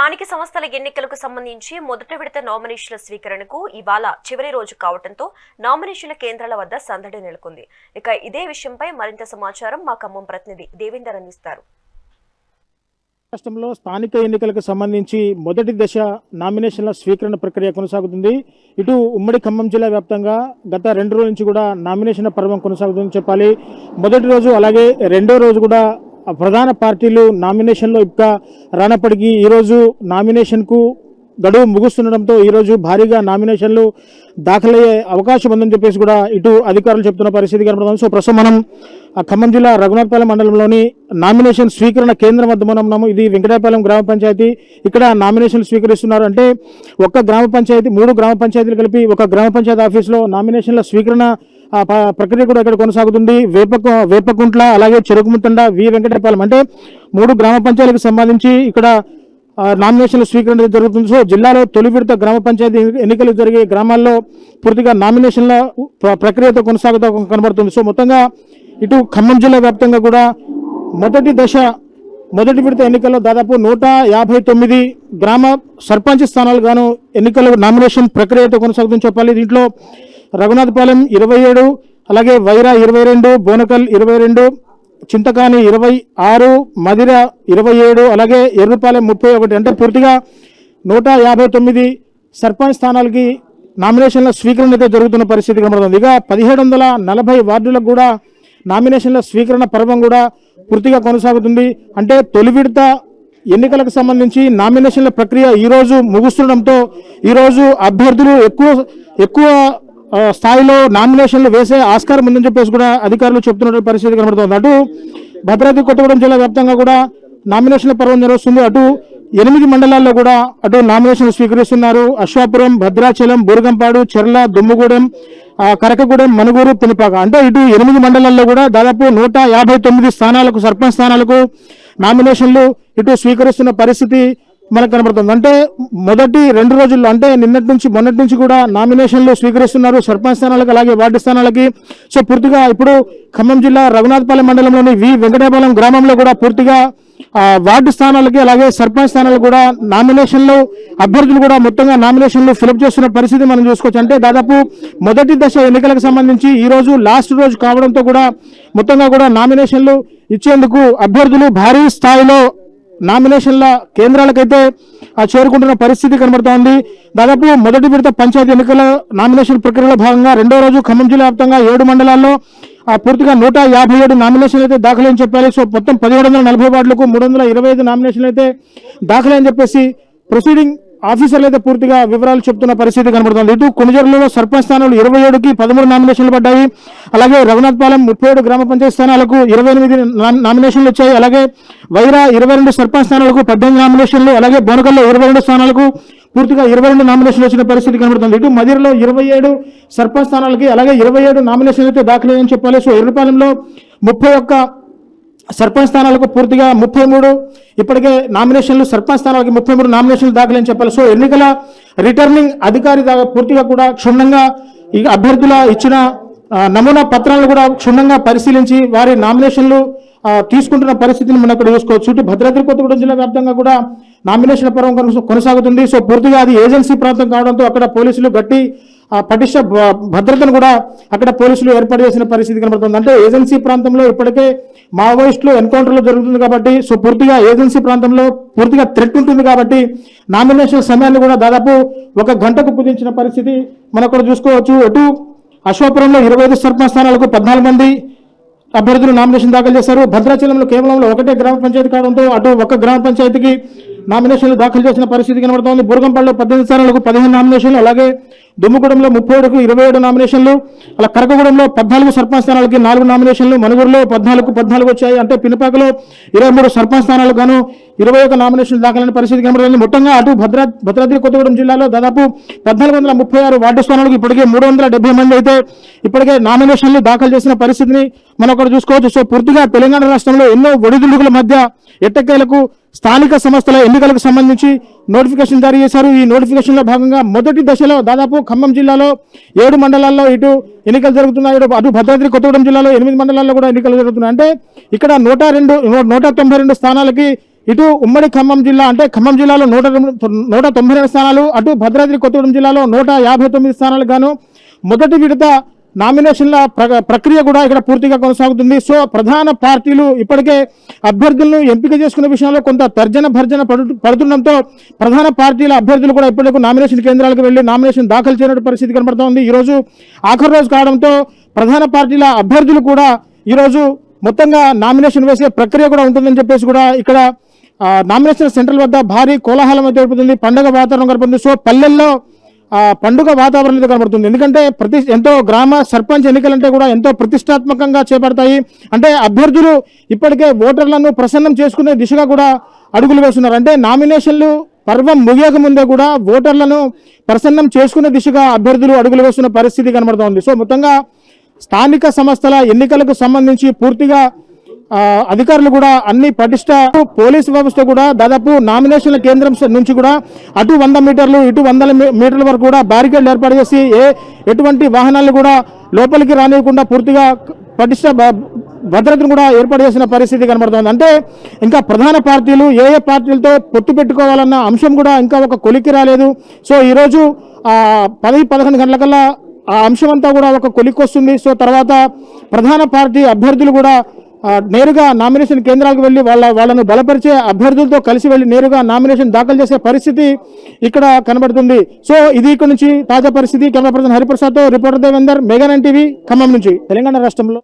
స్థానిక సంస్థల ఎన్నికలకు సంబంధించి మొదటి విడత నామినేషన్ల స్వీకరణకు ఇవాళ చివరి రోజు కావడంతో నామినేషన్ల కేంద్రాల వద్ద సందడి నెలకొంది. ఇక ఇదే విషయంపై మరింత సమాచారం మా ఖమ్మం ప్రతినిధి దేవేందర్ అందిస్తారు. రాష్ట్రంలో స్థానిక ఎన్నికలకు సంబంధించి మొదటి దశ నామినేషన్ల స్వీకరణ ప్రక్రియ కొనసాగుతుంది. ఇటు ఉమ్మడి ఖమ్మం జిల్లా వ్యాప్తంగా గత రెండు రోజుల నుంచి కూడా నామినేషన్ల పర్వం కొనసాగుతుందని చెప్పాలి. మొదటి రోజు అలాగే రెండో రోజు కూడా ప్రధాన పార్టీలు నామినేషన్లో ఇంకా రానప్పటికీ ఈరోజు నామినేషన్కు గడువు ముగుస్తుండడంతో ఈరోజు భారీగా నామినేషన్లు దాఖలయ్యే అవకాశం ఉందని చెప్పేసి కూడా ఇటు అధికారులు చెప్తున్న పరిస్థితి కనపడుతుంది సో ప్రస్తుతం మనం ఖమ్మం జిల్లా రఘునాథపాలెం మండలంలోని నామినేషన్ స్వీకరణ కేంద్రం వద్ద మనం ఉన్నాము. ఇది వెంకటాపాలెం గ్రామ పంచాయతీ. ఇక్కడ నామినేషన్ స్వీకరిస్తున్నారు అంటే ఒక్క గ్రామ పంచాయతీ మూడు గ్రామ పంచాయతీలు కలిపి ఒక గ్రామ పంచాయతీ ఆఫీస్లో నామినేషన్ల స్వీకరణ ప్రక్రియ కూడా ఇక్కడ కొనసాగుతుంది. వేపకు వేపకుంట్ల అలాగే చెరుకుముతండ వి. వెంకటపాలెం అంటే మూడు గ్రామ పంచాయతీలకు సంబంధించి ఇక్కడ నామినేషన్లు నామినేషన్ల స్వీకరణ జరుగుతుంది. సో జిల్లాలో తొలి విడత గ్రామ పంచాయతీ ఎన్నికలు జరిగే గ్రామాల్లో పూర్తిగా నామినేషన్ల ప్ర- ప్రక్రియతో కొనసాగుతూ కనబడుతుంది. సో మొత్తంగా ఇటు ఖమ్మం జిల్లా వ్యాప్తంగా కూడా మొదటి దశ మొదటి విడత ఎన్నికల్లో దాదాపు నూట యాభై తొమ్మిది గ్రామ సర్పంచ్ స్థానాలు గాను ఎన్నికల నామినేషన్ ప్రక్రియతో కొనసాగుతుందని చెప్పాలి. దీంట్లో రఘునాథపాలెం ఇరవై ఏడు అలాగే వైరా ఇరవై రెండు బోనకల్ ఇరవై రెండు చింతకాని ఇరవై ఆరు మదిర ఇరవై ఏడు అలాగే ఎర్రపాలెం ముప్పై ఒకటి. అంటే పూర్తిగా నూట యాభై తొమ్మిది సర్పంచ్ స్థానాలకి నామినేషన్ల స్వీకరణ అయితే జరుగుతున్న పరిస్థితి కనబడుతుంది. ఇక పదిహేడు వందల నలభై వార్డులకు కూడా నామినేషన్ల స్వీకరణ పర్వం కూడా పూర్తిగా కొనసాగుతుంది. అంటే తొలి విడత ఎన్నికలకు సంబంధించి నామినేషన్ల ప్రక్రియ ఈరోజు ముగుస్తుండడంతో ఈరోజు అభ్యర్థులు ఎక్కువ ఎక్కువ స్థాయిలో నామినేషన్లు వేసే ఆస్కారం ఉందని చెప్పేసి కూడా అధికారులు చెప్తున్న పరిస్థితి కనబడుతోంది. అటు భద్రాద్రి కొత్తగూడెం జిల్లా వ్యాప్తంగా కూడా నామినేషన్ల పర్వం జరుగుతుంది అటు ఎనిమిది మండలాల్లో కూడా అటు నామినేషన్లు స్వీకరిస్తున్నారు. అశ్వాపురం భద్రాచలం బూరగంపాడు చెర్ల దుమ్ముగూడెం కరకగూడెం మనుగూరు పినిపాక. అంటే ఇటు ఎనిమిది మండలాల్లో కూడా దాదాపు నూట యాభై తొమ్మిది స్థానాలకు సర్పంచ్ స్థానాలకు నామినేషన్లు ఇటు స్వీకరిస్తున్న పరిస్థితి మనకు కనబడుతుంది. అంటే మొదటి రెండు రోజుల్లో అంటే నిన్నటి నుంచి మొన్నటి నుంచి కూడా నామినేషన్లు స్వీకరిస్తున్నారు. సర్పంచ్ స్థానాలకు అలాగే వార్డు స్థానాలకి. సో పూర్తిగా ఇప్పుడు ఖమ్మం జిల్లా రఘునాథపాలెం మండలంలోని వి వెంకటాపాలెం గ్రామంలో కూడా పూర్తిగా వార్డు స్థానాలకి అలాగే సర్పంచ్ స్థానాలకు కూడా నామినేషన్లు అభ్యర్థులు కూడా మొత్తంగా నామినేషన్లు ఫిలప్ చేస్తున్న పరిస్థితి మనం చూసుకోవచ్చు. అంటే దాదాపు మొదటి దశ ఎన్నికలకు సంబంధించి ఈ రోజు లాస్ట్ రోజు కావడంతో కూడా మొత్తంగా కూడా నామినేషన్లు ఇచ్చేందుకు అభ్యర్థులు భారీ స్థాయిలో నామినేషన్ల కేంద్రాలకైతే ఆ, చేరుకుంటున్న పరిస్థితి కనబడుతోంది. దాదాపు మొదటి విడత పంచాయతీ ఎన్నికల నామినేషన్ ప్రక్రియలో భాగంగా రెండో రోజు ఖమ్మం జిల్లా వ్యాప్తంగా ఏడు మండలాల్లో ఆ, పూర్తిగా నూట యాభై ఏడు నామినేషన్లు అయితే దాఖలని చెప్పాలి. సో మొత్తం పదిహేడు వందల నలభై వార్డులకు మూడు వందల ఇరవై ఐదు నామినేషన్లు అయితే దాఖలని చెప్పేసి ప్రొసీడింగ్ ఆఫీసర్లు అయితే పూర్తిగా వివరాలు చెప్తున్న పరిస్థితి కనబడుతుంది. ఇటు కొనుజర్లలో సర్పంచ్ స్థానాలు ఇరవై ఏడుకి పదమూడు నామినేషన్లు పడ్డాయి. అలాగే రఘునాథపాలెం ముప్పై ఏడు గ్రామ పంచాయతీ స్థానాలకు ఇరవై ఎనిమిది నా- నామినేషన్లు వచ్చాయి. అలాగే వైరా ఇరవై రెండు సర్పంచ్ స్థానాలకు పద్దెనిమిది నామినేషన్లు అలాగే బోనకల్లో ఇరవై రెండు స్థానాలకు పూర్తిగా ఇరవై రెండు నామినేషన్లు వచ్చిన పరిస్థితి కనబడుతుంది. ఇటు మదిరలో ఇరవై ఏడు సర్పంచ్ స్థానాలకి అలాగే ఇరవై ఏడు నామినేషన్లు అయితే దాఖలయ్యని చెప్పాలి. సో ఎర్రపాలెంలో ముప్పై ఒక్క సర్పంచ్ స్థానాలకు పూర్తిగా ముప్పై మూడు ఇప్పటికే నామినేషన్లు సర్పంచ్ స్థానాలకు ముప్పై మూడు నామినేషన్లు దాఖలని చెప్పాలి. సో ఎన్నికల రిటర్నింగ్ అధికారి పూర్తిగా కూడా క్షుణ్ణంగా ఈ అభ్యర్థుల ఇచ్చిన నమూనా పత్రాలను కూడా క్షుణ్ణంగా పరిశీలించి వారి నామినేషన్లు తీసుకుంటున్న పరిస్థితిని మనం ఇక్కడ చూసుకోవచ్చు. ఇటు భద్రాద్రి కొత్తగూడెం జిల్లా వ్యాప్తంగా కూడా నామినేషన్ పర్వం కొనసాగుతుంది. సో పూర్తిగా అది ఏజెన్సీ ప్రాంతం కావడంతో అక్కడ పోలీసులు గట్టి పటిష్ట భ- భద్రతను కూడా అక్కడ పోలీసులు ఏర్పాటు చేసిన పరిస్థితి కనబడుతుంది. అంటే ఏజెన్సీ ప్రాంతంలో ఇప్పటికే మావోయిస్టులు ఎన్కౌంటర్లు జరుగుతుంది కాబట్టి సో పూర్తిగా ఏజెన్సీ ప్రాంతంలో పూర్తిగా థ్రెట్ ఉంటుంది కాబట్టి నామినేషన్ సమయాన్ని కూడా దాదాపు ఒక గంటకు కుదించిన పరిస్థితి మనం కూడా చూసుకోవచ్చు. అటు అశ్వాపురంలో ఇరవై ఐదు సర్పంచ్ స్థానాలకు పద్నాలుగు మంది అభ్యర్థులు నామినేషన్ దాఖలు చేశారు. భద్రాచలంలో కేవలం ఒకటే గ్రామ పంచాయతీ కావడంతో అటు ఒక గ్రామ పంచాయతీకి నామినేషన్లు దాఖలు చేసిన పరిస్థితి కనబడుతోంది. బురగంపల్లిలో పద్దెనిమిది స్థానాలకు పదిహేను నామినేషన్లు అలాగే దుమ్ముగూడెంలో ముప్పై ఏడుకు ఇరవై ఏడు నామినేషన్లు అలా కరకగూడెంలో పద్నాలుగు సర్పంచ్ స్థానాలకి నాలుగు నామినేషన్లు మనుగురులో పద్నాలుగు పద్నాలుగు వచ్చాయి. అంటే పినపాకలో ఇరవై మూడు సర్పంచ్ స్థానాలకు గాను ఇరవై ఒక నామినేషన్లు దాఖలైన పరిస్థితి కనబడుతుంది. మొత్తంగా అటు భద్రా భద్రాద్రి కొత్తగూడెం జిల్లాలో దాదాపు పద్నాలుగు వందల ముప్పై ఆరు వార్డు స్థానాలకు ఇప్పటికే మూడు వందల డెబ్బై మంది అయితే ఇప్పటికే నామినేషన్లు దాఖలు చేసిన పరిస్థితిని మనం అక్కడ చూసుకోవచ్చు. సో పూర్తిగా తెలంగాణ రాష్ట్రంలో ఎన్నో ఒడిదుడుకుల మధ్య ఎట్టకేలకు స్థానిక సంస్థల ఎన్నికలకు సంబంధించి నోటిఫికేషన్ జారీ చేశారు. ఈ నోటిఫికేషన్లో భాగంగా మొదటి దశలో దాదాపు ఖమ్మం జిల్లాలో ఏడు మండలాల్లో ఇటు ఎన్నికలు జరుగుతున్నాయి. ఇటు అటు భద్రాద్రి కొత్తగూడెం జిల్లాలో ఎనిమిది మండలాల్లో కూడా ఎన్నికలు జరుగుతున్నాయి. అంటే ఇక్కడ నూట రెండు నూట తొంభై రెండు స్థానాలకి ఇటు ఉమ్మడి ఖమ్మం జిల్లా అంటే ఖమ్మం జిల్లాలో నూట రెండు- నూట తొంభై రెండు స్థానాలు అటు భద్రాద్రి కొత్తగూడెం జిల్లాలో నూట యాభై తొమ్మిది స్థానాలు గాను మొదటి విడత నామినేషన్ల ప్రక్రియ కూడా ఇక్కడ పూర్తిగా కొనసాగుతుంది. సో ప్రధాన పార్టీలు ఇప్పటికే అభ్యర్థులను ఎంపిక చేసుకునే విషయంలో కొంత తర్జన భర్జన పడు పడుతుండడంతో ప్రధాన పార్టీల అభ్యర్థులు కూడా ఇప్పటికే నామినేషన్ కేంద్రాలకు వెళ్ళి నామినేషన్ దాఖలు చేయనటువంటి పరిస్థితి కనబడుతోంది. ఈరోజు రోజు ఆఖరి రోజు కావడంతో ప్రధాన పార్టీల అభ్యర్థులు కూడా ఈరోజు మొత్తంగా నామినేషన్ వేసే ప్రక్రియ కూడా ఉంటుందని చెప్పేసి కూడా ఇక్కడ నామినేషన్ సెంటర్ వద్ద భారీ కోలాహలం అయితే ఏర్పడుతుంది. పండుగ వాతావరణం కనపడుతుంది సో పల్లెల్లో పండుగ వాతావరణం అయితే కనబడుతుంది. ఎందుకంటే ప్రతి ఎంతో గ్రామ సర్పంచ్ ఎన్నికలంటే కూడా ఎంతో ప్రతిష్టాత్మకంగా చేపడతాయి. అంటే అభ్యర్థులు ఇప్పటికే ఓటర్లను ప్రసన్నం చేసుకునే దిశగా కూడా అడుగులు వేస్తున్నారు. అంటే నామినేషన్లు పర్వం ముగియక ముందే కూడా ఓటర్లను ప్రసన్నం చేసుకునే దిశగా అభ్యర్థులు అడుగులు వేస్తున్న పరిస్థితి కనబడుతోంది. సో మొత్తంగా స్థానిక సంస్థల ఎన్నికలకు సంబంధించి పూర్తిగా అధికారులు కూడా అన్ని పటిష్ట పోలీస్ వ్యవస్థ కూడా దాదాపు నామినేషన్ల కేంద్రం నుంచి కూడా అటు వంద మీటర్లు ఇటు వందల మీటర్ల వరకు కూడా బ్యారికేడ్లు ఏర్పాటు చేసి ఏ ఎటువంటి వాహనాలు కూడా లోపలికి రానివ్వకుండా పూర్తిగా పటిష్ట భద్రతను కూడా ఏర్పాటు చేసిన పరిస్థితి కనబడుతోంది. అంటే ఇంకా ప్రధాన పార్టీలు ఏ ఏ పార్టీలతో పొత్తు పెట్టుకోవాలన్న అంశం కూడా ఇంకా ఒక కొలికి రాలేదు. సో ఈరోజు పది పదకొండు గంటలకల్లా ఆ అంశం అంతా కూడా ఒక కొలిక్కి వస్తుంది. సో తర్వాత ప్రధాన పార్టీ అభ్యర్థులు కూడా నేరుగా నామినేషన్ కేంద్రాలకు వెళ్ళి వాళ్ళ వాళ్ళను బలపరిచే అభ్యర్థులతో కలిసి వెళ్ళి నేరుగా నామినేషన్ దాఖలు చేసే పరిస్థితి ఇక్కడ కనబడుతుంది. సో ఇది ఇక్కడ నుంచి తాజా పరిస్థితి. కెమెరా పర్సన్ హరిప్రసాద్తో రిపోర్టర్ దేవేందర్ మెగానన్ టీవీ ఖమ్మం నుంచి. తెలంగాణ రాష్ట్రంలో